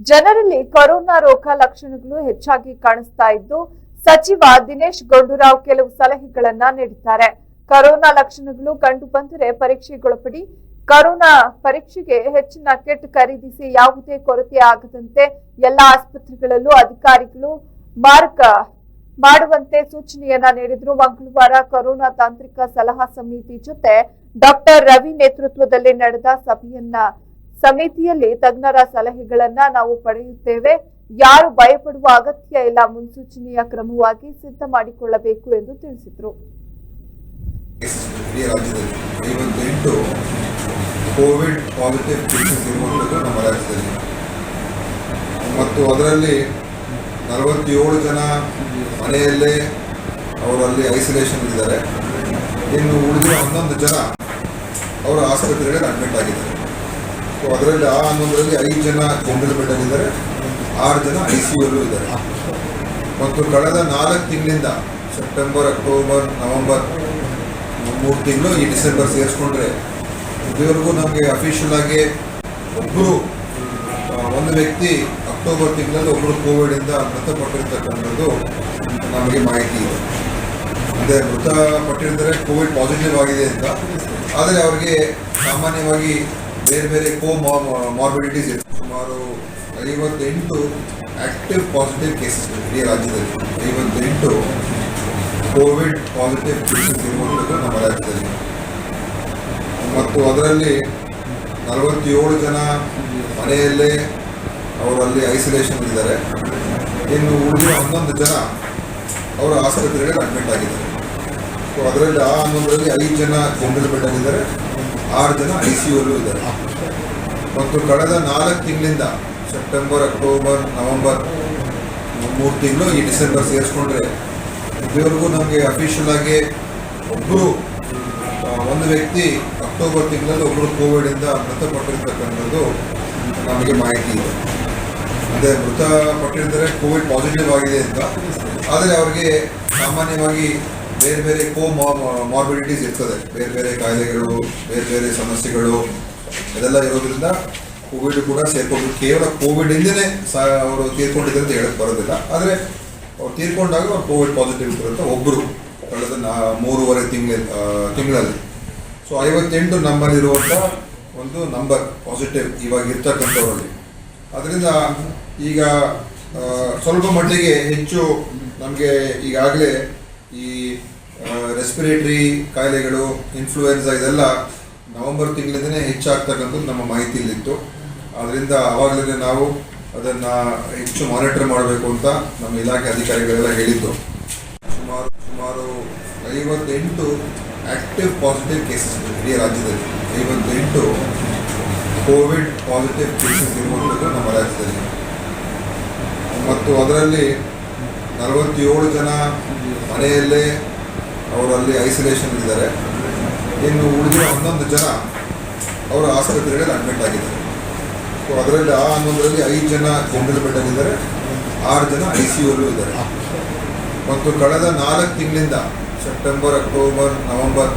ಜನರಲ್ಲಿ ಕೊರೋನಾ ರೋಗ ಲಕ್ಷಣಗಳು ಹೆಚ್ಚಾಗಿ ಕಾಣಿಸ್ತಾ ಇದ್ದು, ಸಚಿವ ದಿನೇಶ್ ಗುಂಡೂರಾವ್ ಕೆಲವು ಸಲಹೆಗಳನ್ನ ನೀಡಿದ್ದಾರೆ. ಕೊರೋನಾ ಲಕ್ಷಣಗಳು ಕಂಡು ಬಂದರೆ ಪರೀಕ್ಷೆಗೊಳಪಡಿ, ಕೊರೋನಾ ಪರೀಕ್ಷೆಗೆ ಹೆಚ್ಚಿನ ಕಿಟ್ ಖರೀದಿಸಿ ಯಾವುದೇ ಕೊರತೆ ಆಗದಂತೆ ಎಲ್ಲ ಆಸ್ಪತ್ರೆಗಳಲ್ಲೂ ಅಧಿಕಾರಿಗಳು ಮಾರ್ಗ ಮಾಡುವಂತೆ ಸೂಚನೆಯನ್ನ ನೀಡಿದ್ರು. ಮಂಗಳವಾರ ಕೊರೋನಾ ತಾಂತ್ರಿಕ ಸಲಹಾ ಸಮಿತಿ ಜೊತೆ ಡಾಕ್ಟರ್ ರವಿ ನೇತೃತ್ವದಲ್ಲಿ ನಡೆದ ಸಭೆಯನ್ನ ಸಮಿತಿಯಲ್ಲಿ ತಜ್ಞರ ಸಲಹೆಗಳನ್ನ ನಾವು ಪಡೆಯುತ್ತೇವೆ. ಯಾರು ಭಯಪಡುವ ಅಗತ್ಯ ಇಲ್ಲ, ಮುನ್ಸೂಚನೆಯ ಕ್ರಮವಾಗಿ ಸಿದ್ಧ ಮಾಡಿಕೊಳ್ಳಬೇಕು ಎಂದು ತಿಳಿಸಿದರು. ಕೋವಿಡ್ ಪಾಸಿಟಿವ್ ಕೇಸಸ್ ಇರುವಂಥದ್ದು ನಮ್ಮ ರಾಜ್ಯದಲ್ಲಿ. ಮತ್ತು ಅದರಲ್ಲಿ ನಲವತ್ತೇಳು ಜನ ಮನೆಯಲ್ಲೇ ಅವರಲ್ಲಿ ಐಸೋಲೇಷನ್ ಇದ್ದಾರೆ. ಇನ್ನು ಉಳಿದಿರೋ ಹನ್ನೊಂದು ಜನ ಅವರ ಆಸ್ಪತ್ರೆಗಳಿಗೆ ಅಡ್ಮಿಟ್ ಆಗಿದ್ದಾರೆ. ಸೊ ಅದರಲ್ಲಿ ಆ ಹನ್ನೊಂದರಲ್ಲಿ ಐದು ಜನ ಜನರಲ್ ಬೆಡ್ಡಲ್ಲಿದ್ದಾರೆ ಆರು ಜನ ಐ ಸಿ ಯು ಇದ್ದಾರೆ. ಮತ್ತು ಕಳೆದ ನಾಲ್ಕು ತಿಂಗಳಿಂದ ಸೆಪ್ಟೆಂಬರ್ ಅಕ್ಟೋಬರ್ ನವೆಂಬರ್ ಮೂರು ತಿಂಗಳು ಈ ಡಿಸೆಂಬರ್ ಸೇರಿಸ್ಕೊಂಡ್ರೆ ಇದುವರೆಗೂ ನಮಗೆ ಅಫಿಷಿಯಲ್ ಆಗಿ ಒಬ್ಬರು ಒಂದು ವ್ಯಕ್ತಿ ಅಕ್ಟೋಬರ್ ತಿಂಗಳಲ್ಲಿ ಒಬ್ಬರು ಕೋವಿಡಿಂದ ಮೃತಪಟ್ಟಿರ್ತಕ್ಕಂಥದ್ದು ನಮಗೆ ಮಾಹಿತಿ ಇದೆ. ಅಂದರೆ ಮೃತಪಟ್ಟಿರ್ತಾರೆ ಕೋವಿಡ್ ಪಾಸಿಟಿವ್ ಆಗಿದೆ ಅಂತ. ಆದರೆ ಅವರಿಗೆ ಸಾಮಾನ್ಯವಾಗಿ ಬೇರೆ ಬೇರೆ ಕೋ ಮಾರ್ಬಿಡಿಟೀಸ್ ಇದೆ ಸುಮಾರು ಐವತ್ತೆಂಟು ಆಕ್ಟಿವ್ ಪಾಸಿಟಿವ್ ಕೇಸಸ್ ಇಡೀ ರಾಜ್ಯದಲ್ಲಿ. ಐವತ್ತೆಂಟು ಕೋವಿಡ್ ಪಾಸಿಟಿವ್ ಕೇಸಸ್ ಇರುವಂಥದ್ದು ನಮ್ಮ ರಾಜ್ಯದಲ್ಲಿ. ಮತ್ತು ಅದರಲ್ಲಿ ನಲವತ್ತೇಳು ಜನ ಮನೆಯಲ್ಲೇ ಅವರಲ್ಲಿ ಐಸೋಲೇಷನ್ ಇದ್ದಾರೆ. ಇನ್ನು ಉಳಿದ ಹನ್ನೊಂದು ಜನ ಅವರು ಆಸ್ಪತ್ರೆಗಳಿಗೆ ಅಡ್ಮಿಟ್ ಆಗಿದ್ದಾರೆ. ಸೊ ಅದರಲ್ಲಿ ಆ ಹನ್ನೊಂದರಲ್ಲಿ ಐದು ಜನ ಜನರಲ್ ಬೆಡ್ಡಲ್ಲಿದ್ದಾರೆ ಆರು ಜನ ಐ ಸಿ ಯುಲ್ಲೂ ಇದ್ದಾರೆ. ಮತ್ತು ಕಳೆದ ನಾಲ್ಕು ತಿಂಗಳಿಂದ ಸೆಪ್ಟೆಂಬರ್, ಅಕ್ಟೋಬರ್, ನವೆಂಬರ್ ಮೂರು ತಿಂಗಳು ಈ ಡಿಸೆಂಬರ್ ಸೇರಿಸ್ಕೊಂಡ್ರೆ ಇದುವರೆಗೂ ನಮಗೆ ಅಫಿಷಿಯಲ್ ಆಗಿ ಒಬ್ಬರು ಒಂದು ವ್ಯಕ್ತಿ ಅಕ್ಟೋಬರ್ ತಿಂಗಳಲ್ಲಿ ಒಬ್ಬರು ಕೋವಿಡಿಂದ ಮೃತಪಟ್ಟಿರ್ತಕ್ಕಂಥದ್ದು ನಮಗೆ ಮಾಹಿತಿ ಇದೆ. ಅಂದರೆ ಮೃತಪಟ್ಟಿರ್ತಾರೆ, ಕೋವಿಡ್ ಪಾಸಿಟಿವ್ ಆಗಿದೆ ಅಂತ. ಆದರೆ ಅವರಿಗೆ ಸಾಮಾನ್ಯವಾಗಿ ಬೇರೆ ಬೇರೆ ಕೋ ಮಾರ್ಬಿಡಿಟೀಸ್ ಇರ್ತದೆ. ಬೇರೆ ಬೇರೆ ಕಾಯಿಲೆಗಳು, ಬೇರೆ ಬೇರೆ ಸಮಸ್ಯೆಗಳು ಇದೆಲ್ಲ ಇರೋದ್ರಿಂದ ಕೋವಿಡ್ ಕೂಡ ಸೇರ್ಕೊಂಡು ಕೇವಲ ಕೋವಿಡ್ ಇಂದನೇ ಅವರು ತೀರ್ಕೊಂಡಿದ್ದಾರೆ ಅಂತ ಹೇಳಕ್ ಬರೋದಿಲ್ಲ. ಆದರೆ ಅವ್ರು ತೀರ್ಕೊಂಡಾಗ ಅವ್ರು ಕೋವಿಡ್ ಪಾಸಿಟಿವ್ ಇರುತ್ತೆ? ಒಬ್ಬರು ಕಳೆದ ಮೂರುವರೆ ತಿಂಗಳ ತಿಂಗಳಲ್ಲಿ. ಸೊ ಐವತ್ತೆಂಟು ನಂಬರ್ಲಿರುವಂಥ ಒಂದು ನಂಬರ್ ಪಾಸಿಟಿವ್ ಇವಾಗ ಇರ್ತಕ್ಕಂಥವರಲ್ಲಿ. ಅದರಿಂದ ಈಗ ಸ್ವಲ್ಪ ಮಟ್ಟಿಗೆ ಹೆಚ್ಚು ನಮಗೆ ಈಗಾಗಲೇ ಈ ರೆಸ್ಪಿರೇಟರಿ ಕಾಯಿಲೆಗಳು ಇನ್ಫ್ಲೂಯೆನ್ಸಾ ಇದೆಲ್ಲ ನವೆಂಬರ್ ತಿಂಗಳಿಂದನೇ ಹೆಚ್ಚಾಗ್ತಕ್ಕಂಥದ್ದು ನಮ್ಮ ಮಾಹಿತಿಯಲ್ಲಿತ್ತು. ಅದರಿಂದ ಆವಾಗಲೇ ನಾವು ಅದನ್ನು ಹೆಚ್ಚು ಮಾನಿಟರ್ ಮಾಡಬೇಕು ಅಂತ ನಮ್ಮ ಇಲಾಖೆ ಅಧಿಕಾರಿಗಳೆಲ್ಲ ಹೇಳಿದ್ದು ಸುಮಾರು ಸುಮಾರು ಐವತ್ತೆಂಟು ಆಕ್ಟಿವ್ ಪಾಸಿಟಿವ್ ಕೇಸಸ್ ಇಡೀ ರಾಜ್ಯದಲ್ಲಿ. ಐವತ್ತೆಂಟು ಕೋವಿಡ್ ಪಾಸಿಟಿವ್ ಕೇಸಸ್ ಇರುವಂಥದ್ದು ನಮ್ಮ ರಾಜ್ಯದಲ್ಲಿ. ಮತ್ತು ಅದರಲ್ಲಿ ನಲವತ್ತೇಳು ಜನ ಮನೆಯಲ್ಲೇ ಅವರಲ್ಲಿ ಐಸೋಲೇಷನ್ ಇದ್ದಾರೆ. ಇನ್ನು ಉಳಿದಿರೋ ಹನ್ನೊಂದು ಜನ ಅವರು ಆಸ್ಪತ್ರೆಗಳಲ್ಲಿ ಅಡ್ಮಿಟ್ ಆಗಿದ್ದಾರೆ. ಸೊ ಅದರಲ್ಲಿ ಆ ಹನ್ನೊಂದರಲ್ಲಿ ಐದು ಜನ ಜನರಲ್ ಬೆಡ್ಡಲ್ಲಿದ್ದಾರೆ ಆರು ಜನ ಐ ಸಿ ಯುಲ್ಲೂ ಇದ್ದಾರೆ. ಮತ್ತು ಕಳೆದ ನಾಲ್ಕು ತಿಂಗಳಿಂದ ಸೆಪ್ಟೆಂಬರ್ ಅಕ್ಟೋಬರ್ ನವೆಂಬರ್